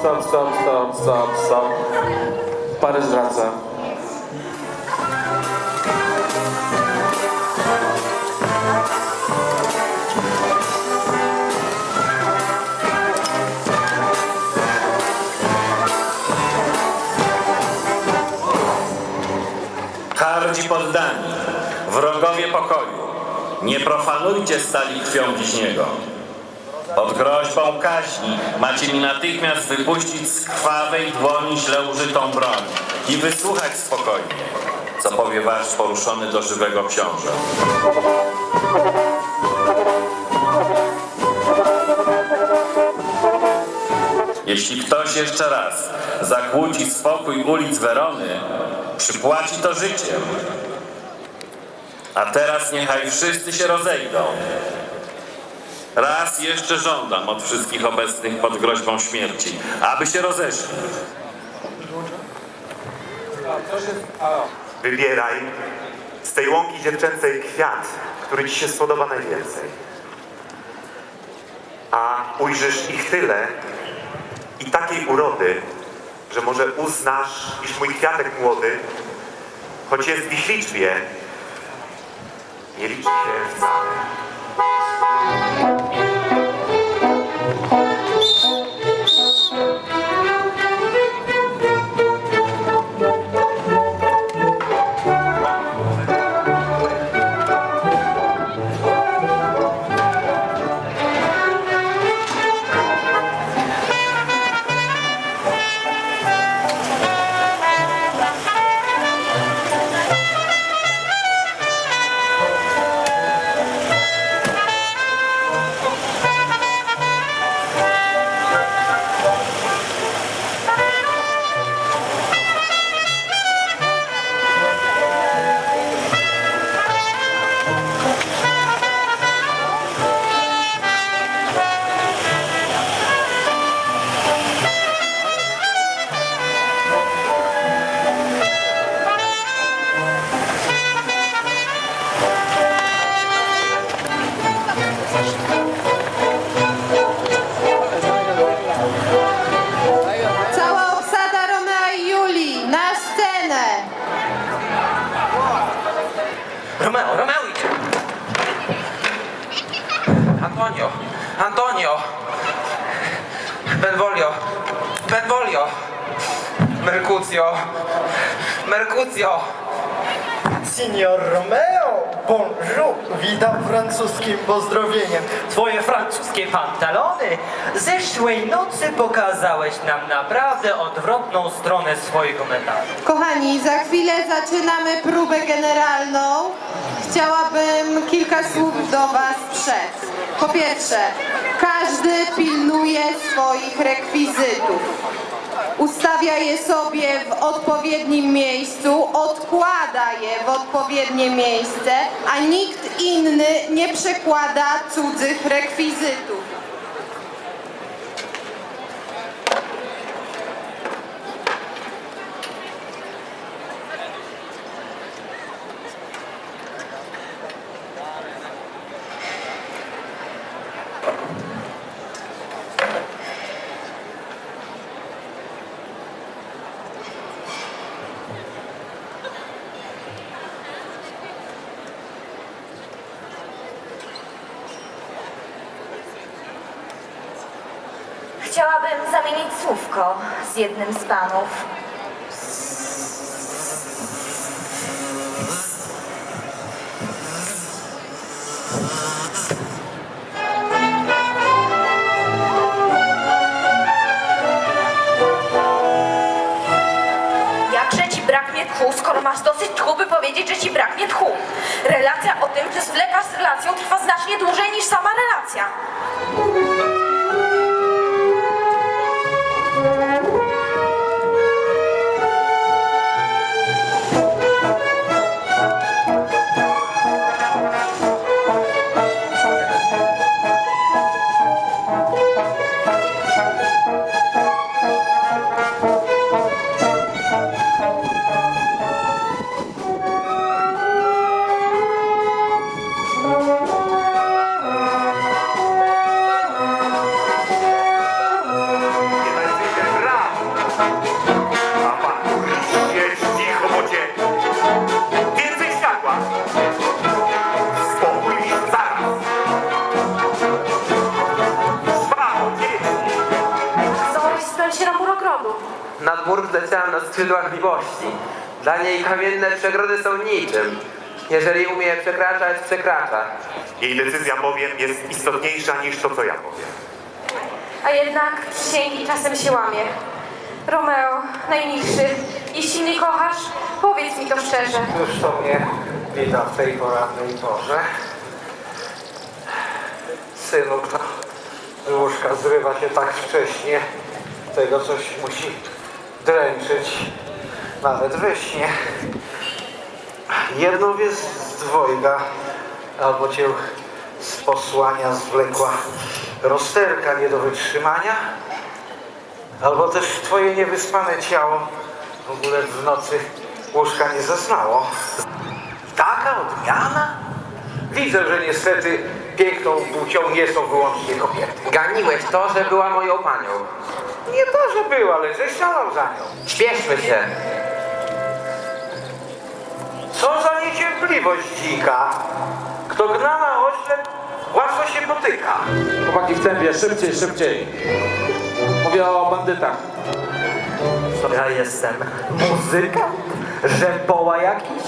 stop, stop, stop, stop, stop. Paryż wraca. Hardzi poddani, wrogowie pokoju, nie profanujcie stali krwią bliźniego. Pod groźbą kaźni macie mi natychmiast wypuścić z krwawej dłoni źle użytą broń i wysłuchać spokojnie, co powie wasz poruszony do żywego książę. Jeśli ktoś jeszcze raz zakłóci spokój ulic Werony, przypłaci to życiem. A teraz niechaj wszyscy się rozejdą. Raz jeszcze żądam od wszystkich obecnych pod groźbą śmierci, aby się rozeszli. Wybieraj z tej łąki dziewczęcej kwiat, który ci się spodoba najwięcej. A ujrzysz ich tyle i takiej urody, że może uznasz, iż mój kwiatek młody, choć jest w ich liczbie, nie liczy się wcale. Antonio! Benvolio, Benvolio! Mercutio, Mercutio! Signor Romeo, bonjour! Witam francuskim pozdrowieniem. Twoje francuskie pantalony zeszłej nocy pokazałeś nam naprawdę odwrotną stronę swojego metalu. Kochani, za chwilę zaczynamy próbę generalną. Chciałabym kilka słów do Was przed. Po pierwsze, każdy pilnuje swoich rekwizytów. Ustawia je sobie w odpowiednim miejscu, odkłada je w odpowiednie miejsce, a nikt inny nie przekłada cudzych rekwizytów. Chciałabym zamienić słówko z jednym z panów. Jakże ci braknie tchu, skoro masz dosyć tchu, by powiedzieć, że ci braknie tchu? Relacja o tym, że zwlekasz z relacją, trwa znacznie dłużej niż sama relacja. Na mur wleciałem na skrzydłach miłości. Dla niej kamienne przegrody są niczym. Jeżeli umie je przekraczać, przekracza. Jej decyzja bowiem jest istotniejsza niż to, co ja powiem. A jednak przysięgi czasem się łamie. Romeo, najmilszy, jeśli mnie kochasz, powiedz mi to szczerze. Już sobie witam w tej porannej porze. Synu, to z łóżka zrywa się tak wcześnie. Tego coś musi dręczyć, nawet we śnie. Jedną z dwojga, albo cię z posłania zwlekła rozterka nie do wytrzymania, albo też twoje niewyspane ciało w ogóle w nocy łóżka nie zaznało. Taka odmiana? Widzę, że niestety piękną płcią nie są wyłącznie kobiety. Ganiłeś to, że była moją panią. Nie to, że była, ale że szalał za nią. Śpieszmy się. Co za niecierpliwość dzika. Kto gna na oślep, łatwo się potyka. Chłopaki w tempie, szybciej, szybciej. Mówię o bandytach. Ja jestem muzykant? Rzepoła jakiś?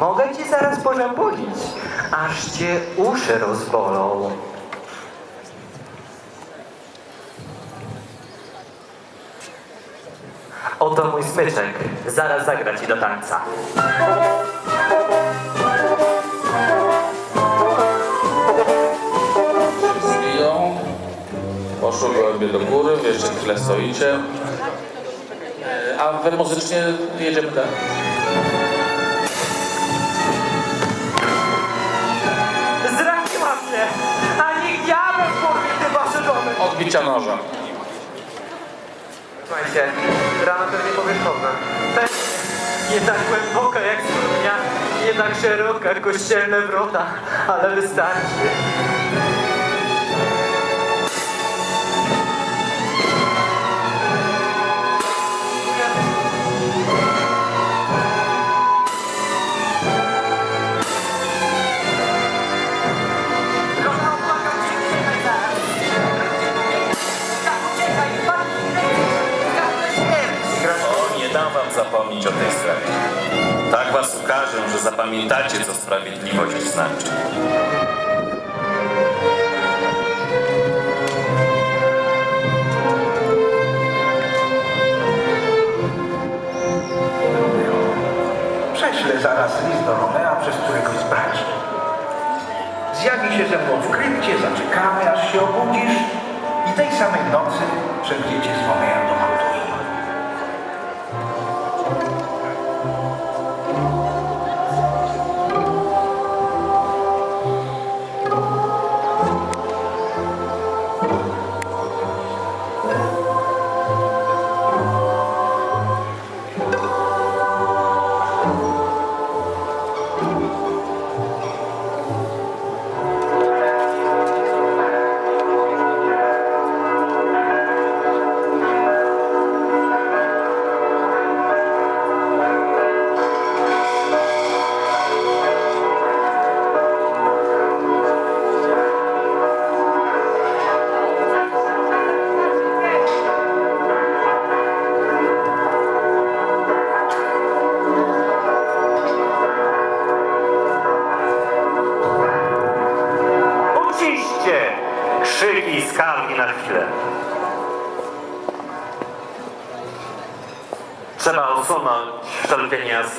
Mogę ci zaraz pożębulić, aż cię uszy rozbolą. Oto mój smyczek. Zaraz zagra ci do tańca. Zbiją. Poszło gołębie do góry, jeszcze chwilę stoicie. E, A wy muzycznie jedziemy tak? Mnie, a niech diabeł porwie te wasze domy. Odbicia noża. Słuchajcie, rano pewnie powierzchowna. Nie tak głęboka jak studnia, tak szeroka jak kościelne wrota, ale wystarczy. Zapamiętacie, co sprawiedliwość znaczy. Prześlę zaraz list do Romea przez któregoś z braci. Zjawi się ze mną w krypcie, zaczekamy aż się obudzisz i tej samej nocy przejdziecie z Romeem do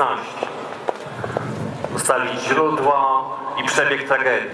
16. Ustalić źródła i przebieg tragedii.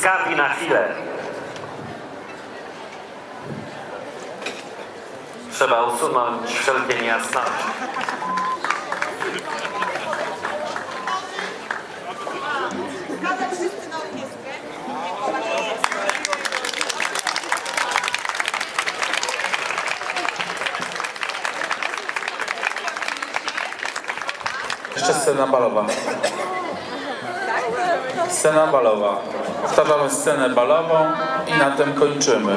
Krzyki i zgapi na chwilę. Trzeba usunąć wszelkie niejasności. Jeszcze scena balowa. Scena balowa. Powtarzamy scenę balową i na tym kończymy.